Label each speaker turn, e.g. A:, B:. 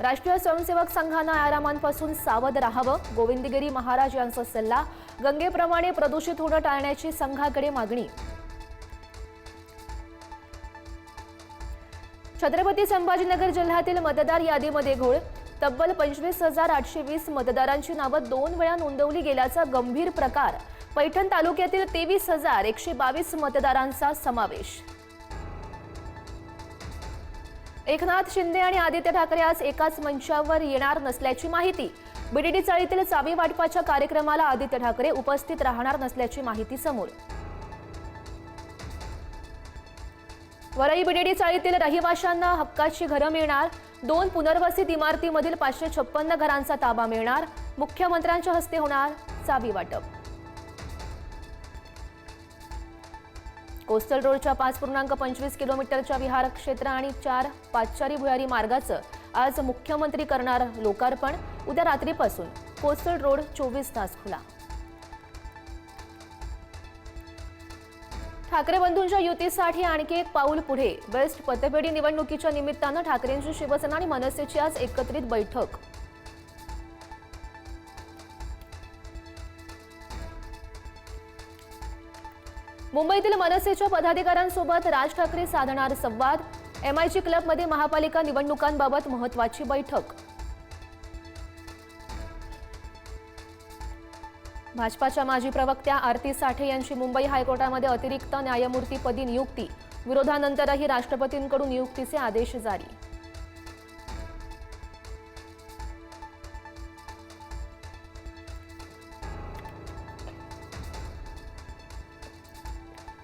A: राष्ट्रीय स्वयंसेवक संघानं आरामांपासून सावध राहावं. गोविंदगिरी महाराज यांचा सल्ला. गंगेप्रमाणे प्रदूषित होणं टाळण्याची संघाकडे मागणी. छत्रपती संभाजीनगर जिल्ह्यातील मतदार यादीमध्ये घोळ. तब्बल पंचवीस हजार आठशे वीस मतदारांची नावं दोन वेळा नोंदवली गेल्याचा गंभीर प्रकार. पैठण तालुक्यातील तेवीस हजार एकशे बावीस मतदारांचा समावेश. एकनाथ शिंदे आणि आदित्य ठाकरे आज एकाच मंचावर येणार नसल्याची माहिती. बीडीडी चाळीतील चावी वाटपाच्या कार्यक्रमाला आदित्य ठाकरे उपस्थित राहणार नसल्याची माहिती समोर. वरई बिडेडी चाळीतील रहिवाशांना हक्काची घरं मिळणार. दोन पुनर्वसित इमारतीमधील पाचशे छप्पन्न घरांचा ताबा मिळणार. मुख्यमंत्र्यांच्या हस्ते होणार चावी वाटप. कोस्टल रोडच्या पाच पूर्णांक पंचवीस किलोमीटरच्या विहार क्षेत्र आणि चार पाचचारी भुयारी मार्गाचं आज मुख्यमंत्री करणार लोकार्पण. उद्या रात्रीपासून कोस्टल रोड चोवीस तास खुला. ठाकरे बंधूंच्या युतीसाठी आणखी एक पाऊल पुढे. बेस्ट पतपेढी निवडणुकीच्या निमित्तानं ठाकरेंची शिवसेना आणि मनसेची आज एकत्रित बैठक. मुंबईतील मनसेच्या पदाधिकाऱ्यांसोबत राज ठाकरे साधणार संवाद. एमआयजी क्लबमध्ये महापालिका निवडणुकांबाबत महत्वाची बैठक. भाजपाच्या माजी प्रवक्त्या आरती साठे यांची मुंबई हायकोर्टामध्ये अतिरिक्त न्यायमूर्तीपदी नियुक्ती. विरोधानंतरही राष्ट्रपतींकडून नियुक्तीचे आदेश जारी.